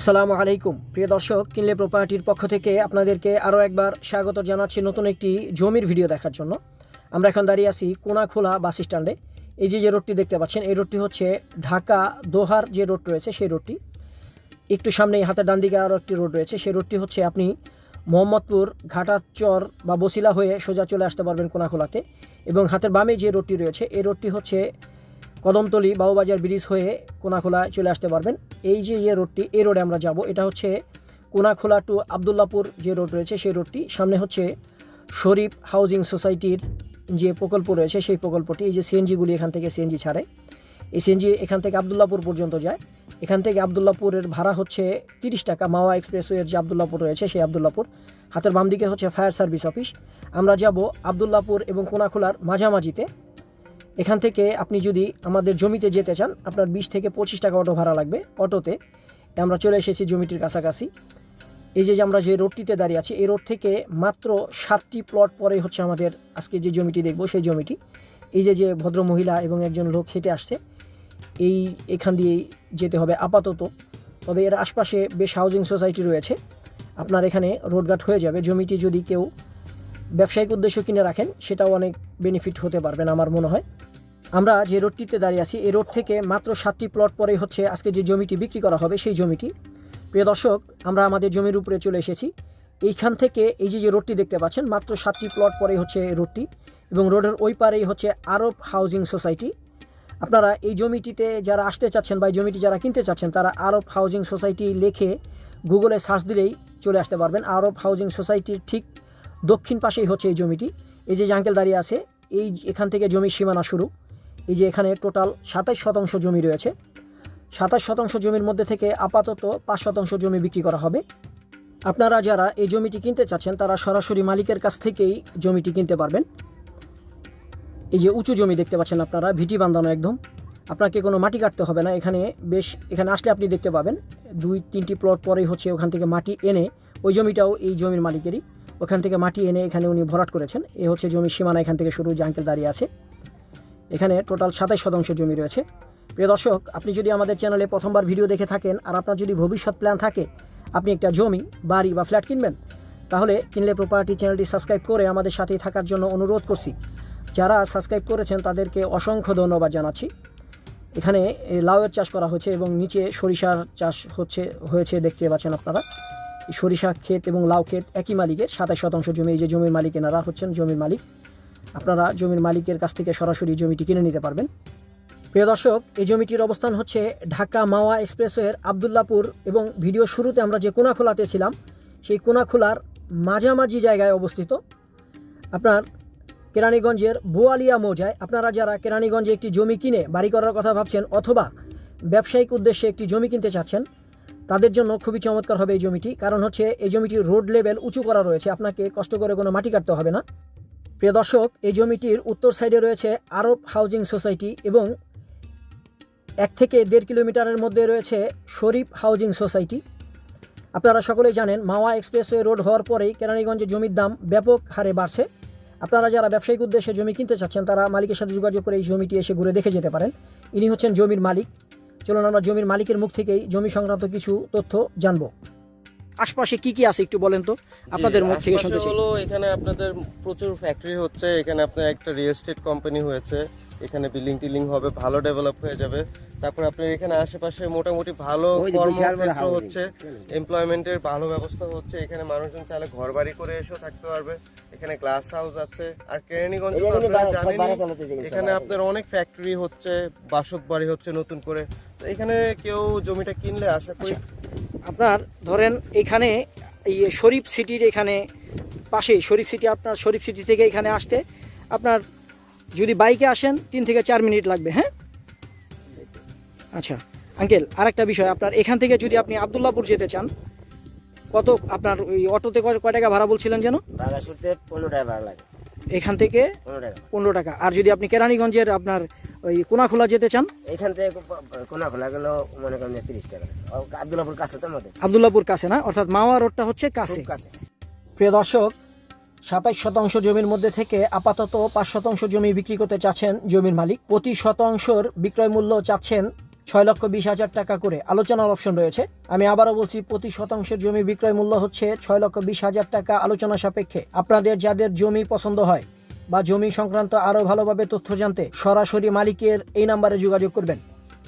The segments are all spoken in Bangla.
আসসালামু আলাইকুম। প্রিয় দর্শক, কিনলে প্রপার্টির পক্ষ থেকে আপনাদেরকে আরও একবার স্বাগত জানাচ্ছি নতুন একটি জমির ভিডিও দেখার জন্য। আমরা এখন দাঁড়িয়ে আছি কোনাখোলা বাস স্ট্যান্ডে। এই যে যে রোডটি দেখতে পাচ্ছেন, এই রোডটি হচ্ছে ঢাকা দোহার যে রোড রয়েছে, সেই রোডটি। একটু সামনেই হাতের ডান দিকে আরও একটি রোড রয়েছে, সেই রোডটি হচ্ছে আপনি মোহাম্মদপুর ঘাটাচর বা বসিলা হয়ে সোজা চলে আসতে পারবেন কোনাখোলাতে। এবং হাতের বামে যে রোডটি রয়েছে, এই রোডটি হচ্ছে কদমতলি বাউবাজার ব্রিজ হয়ে কোনাখোলা চলে আসতে পারবেন। এই যে যে রোডটি, এই রোডে আমরা যাব, এটা হচ্ছে কোনাখোলা টু আবদুল্লাপুর যে রোড রয়েছে, সেই রোডটি। সামনে হচ্ছে শরীফ হাউজিং সোসাইটির যে প্রকল্প রয়েছে, সেই প্রকল্পটি, এই যে সিএনজিগুলি এখান থেকে সিএনজি ছাড়ে। এই সিএনজি এখান থেকে আবদুল্লাপুর পর্যন্ত যায়। এখান থেকে আবদুল্লাপুরের ভাড়া হচ্ছে তিরিশ টাকা। মাওয়া এক্সপ্রেসওয়ের যে আবদুল্লাপুর রয়েছে, সেই আবদুল্লাপুর। হাতের বাম দিকে হচ্ছে ফায়ার সার্ভিস অফিস। আমরা যাব আবদুল্লাপুর এবং কোনাখোলার মাঝামাঝিতে। এখান থেকে আপনি যদি আমাদের জমিতে যেতে চান, আপনার বিশ থেকে পঁচিশ টাকা অটো ভাড়া লাগবে অটোতে। আমরা চলে এসেছি জমিটির কাছাকাছি। এই যে আমরা যে রোডটিতে দাঁড়িয়ে আছি, এই রোড থেকে মাত্র সাতটি প্লট পরে হচ্ছে আমাদের আজকে যে জমিটি দেখব, সেই জমিটি। এই যে যে ভদ্র মহিলা এবং একজন লোক হেঁটে আসছে, এই এখান দিয়েই যেতে হবে আপাতত। তবে এর আশপাশে বেশ হাউজিং সোসাইটি রয়েছে। আপনার এখানে রোডঘাট হয়ে যাবে। জমিটি যদি কেউ ব্যবসায়িক উদ্দেশ্য কিনে রাখেন, সেটাও অনেক বেনিফিট হতে পারবেন আমার মনে হয়। আমরা যে রোডটিতে দাঁড়িয়ে আছি, এই রোড থেকে মাত্র সাতটি প্লট পরে হচ্ছে আজকে যে জমিটি বিক্রি করা হবে, সেই জমিটি। প্রিয় দর্শক, আমরা আমাদের জমির উপরে চলে এসেছি। এইখান থেকে এই যে যে রোডটি দেখতে পাচ্ছেন, মাত্র সাতটি প্লট পরে হচ্ছে রোডটি এবং রোডের ওই পারেই হচ্ছে আরব হাউজিং সোসাইটি। আপনারা এই জমিটিতে যারা আসতে চাচ্ছেন বা এই জমিটি যারা কিনতে চাচ্ছেন, তারা আরব হাউজিং সোসাইটি লিখে গুগলে সার্চ দিলেই চলে আসতে পারবেন। আরব হাউজিং সোসাইটির ঠিক দক্ষিণ পাশেই হচ্ছে এই জমিটি। এই যে আঙ্কেল দাঁড়িয়ে আছে, এই এখান থেকে জমির সীমানা শুরু। এই যে এখানে টোটাল সাতাশ শতাংশ জমি রয়েছে। সাতাশ শতাংশ জমির মধ্যে থেকে আপাতত পাঁচ শতাংশ জমি বিক্রি করা হবে। আপনারা যারা এই জমিটি কিনতে চাচ্ছেন, তারা সরাসরি মালিকের কাছ থেকেই জমিটি কিনতে পারবেন। এই যে উঁচু জমি দেখতে পাচ্ছেন আপনারা, ভিটি বান্ধানো একদম। আপনাকে কোনো মাটি কাটতে হবে না, এখানে বেশ, এখানে আসলে আপনি দেখতে পাবেন, দুই, তিনটি প্লট পরেই হচ্ছে ওখান থেকে মাটি এনে, ওই জমিটাও এই জমির মালিকেরই। ওখান থেকে মাটি এনে এখানে উনি ভরাট করেছেন। এ হচ্ছে জমির সীমানা এখান থেকে শুরু, যে আঙ্কেল দাঁড়িয়ে আছে। এখানে টোটাল সাতাশ শতাংশ জমি রয়েছে। প্রিয় দর্শক, আপনি যদি আমাদের চ্যানেলে প্রথমবার ভিডিও দেখে থাকেন আর আপনার যদি ভবিষ্যৎ প্ল্যান থাকে, আপনি একটা জমি, বাড়ি বা ফ্ল্যাট কিনবেন, তাহলে কিনলে প্রপার্টি চ্যানেলটি সাবস্ক্রাইব করে আমাদের সাথেই থাকার জন্য অনুরোধ করছি। যারা সাবস্ক্রাইব করেছেন, তাদেরকে অসংখ্য ধন্যবাদ জানাচ্ছি। এখানে লাউয়ের চাষ করা হচ্ছে এবং নিচে সরিষার চাষ হচ্ছে, হয়েছে, দেখতে পাচ্ছেন আপনারা। সরিষা ক্ষেত এবং লাউ ক্ষেত একই মালিকের সাতাশ শতাংশ জমি, এই যে জমির মালিক, এনারা হচ্ছেন জমির মালিক। আপনারা জমির মালিকের কাছ থেকে সরাসরি জমিটি কিনে নিতে পারবেন। প্রিয় দর্শক, এই জমিটির অবস্থান হচ্ছে ঢাকা মাওয়া এক্সপ্রেসওয়ের আবদুল্লাপুর এবং ভিডিও শুরুতে আমরা যে কোনাখোলাতে ছিলাম, সেই কোনাখোলার মাঝামাঝি জায়গায় অবস্থিত। আপনার কেরানীগঞ্জের বোয়ালিয়া মৌজায় আপনারা যারা কেরানীগঞ্জে একটি জমি কিনে বাড়ি করার কথা ভাবছেন অথবা ব্যবসায়িক উদ্দেশ্যে একটি জমি কিনতে চাচ্ছেন, তাদের জন্য খুবই চমৎকার হবে এই জমিটি। কারণ হচ্ছে এই জমিটির রোড লেভেল উঁচু করা রয়েছে, আপনাকে কষ্ট করে কোনো মাটি কাটতে হবে না। প্রিয় দর্শক, এই জমিটির উত্তর সাইডে রয়েছে আরব হাউজিং সোসাইটি এবং এক থেকে দেড় কিলোমিটারের মধ্যে রয়েছে শরীফ হাউজিং সোসাইটি। আপনারা সকলেই জানেন, মাওয়া এক্সপ্রেসওয়ে রোড হওয়ার পরেই কেরানীগঞ্জে জমির দাম ব্যাপক হারে বাড়ছে। আপনারা যারা ব্যবসায়িক উদ্দেশ্যে জমি কিনতে চাচ্ছেন, তারা মালিকের সাথে যোগাযোগ করে এই জমিটি এসে ঘুরে দেখে যেতে পারেন। ইনি হচ্ছেন জমির মালিক। চলুন আমরা জমির মালিকের মুখ থেকেই জমি সংক্রান্ত কিছু তথ্য জানব। আশপাশে কি কি আছে একটু বলেন তো? আপনাদের মুখ থেকে শুনতে চাই হলো এখানে আপনাদের প্রচুর ফ্যাক্টরি হচ্ছে এখানে আপনার একটা রিয়েল এস্টেট কোম্পানি হয়েছে এখানে বিল্ডিং টিলিং হবে ভালো ডেভেলপ হয়ে যাবে। তারপর আপনার এখানে আশেপাশে মোটামুটি ভালো কর্মক্ষেত্র হচ্ছে এমপ্লয়মেন্টের ভালো ব্যবস্থা হচ্ছে এখানে মানুষজন চাইলে ঘর বাড়ি করে এসেও থাকতে পারবে। এখানে গ্লাস হাউস আছে আর কেরানীগঞ্জ এখানে আপনার অনেক ফ্যাক্টরি হচ্ছে বাসত বাড়ি হচ্ছে নতুন করে। তো এখানে কেউ জমিটা কিনলে আশা করি আপনার ধরেন এখানে এই শরীফ সিটির এখানে পাশে, শরীফ সিটি আপনার শরীফ সিটি থেকে এখানে আসতে আপনার যদি বাইকে আসেন তিন থেকে চার মিনিট লাগবে হ্যাঁ? আচ্ছা আঙ্কেল, আরেকটা বিষয়, আপনার এখান থেকে যদি আপনি আবদুল্লাপুর যেতে চান, কত আপনার ওই অটোতে কয় টাকা ভাড়া বলছিলেন যেন? পনেরো টাকা ভাড়া লাগে। এখান থেকে পনেরো টাকা। আর যদি আপনি কেরানীগঞ্জের আপনার ওই কোনাখোলা যেতে চান? এখান থেকে কোনা খোলা গেল মনে করেন তিরিশ টাকা। আব্দুল্লাপুর কাছে তো আমাদের। আবদুল্লাপুর কাছে না? অর্থাৎ মাওয়া রোডটা হচ্ছে কাছে। প্রিয় দর্শক সাতাশ শতাংশ জমির মধ্যে থেকে আপাতত পাঁচ শতাংশ জমি বিক্রি করতে চাচ্ছেন জমির মালিক। প্রতি শতাংশর বিক্রয় মূল্য চাচ্ছেন ছয় লক্ষ বিশ হাজার টাকা করে আলোচনার অপশন রয়েছে। আমি আবারও বলছি, প্রতি শতাংশের জমি বিক্রয় মূল্য হচ্ছে ছয় লক্ষ বিশ হাজার টাকা আলোচনা সাপেক্ষে। আপনাদের যাদের জমি পছন্দ হয় বা জমি সংক্রান্ত আরও ভালোভাবে তথ্য জানতে সরাসরি মালিকের এই নাম্বারে যোগাযোগ করবেন।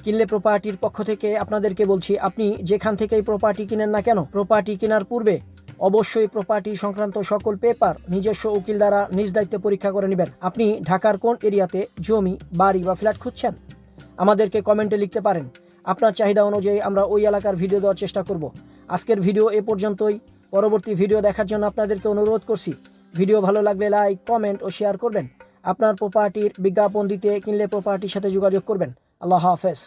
কিনলে প্রপার্টির পক্ষ থেকে আপনাদেরকে বলছি, আপনি যেখান থেকেই প্রপার্টি কিনেন না কেন প্রপার্টি কেনার পূর্বে অবশ্যই প্রপার্টি সংক্রান্ত সকল পেপার নিজস্ব উকিল দ্বারা নিজ দায়িত্বে পরীক্ষা করে নেবেন। আপনি ঢাকার কোন এরিয়াতে জমি, বাড়ি বা ফ্ল্যাট খুঁজছেন? আমাদেরকে কমেন্টে লিখতে পারেন। আপনার চাহিদা অনুযায়ী আমরা ওই এলাকার ভিডিও দেওয়ার চেষ্টা করব। আজকের ভিডিও এ পর্যন্তই। পরবর্তী ভিডিও দেখার জন্য আপনাদেরকে অনুরোধ করছি। ভিডিও ভালো লাগলে লাইক, কমেন্ট ও শেয়ার করবেন। আপনার প্রপার্টির বিজ্ঞাপন দিতে কিনলে প্রপার্টির সাথে যোগাযোগ করবেন। আল্লাহ হাফেজ।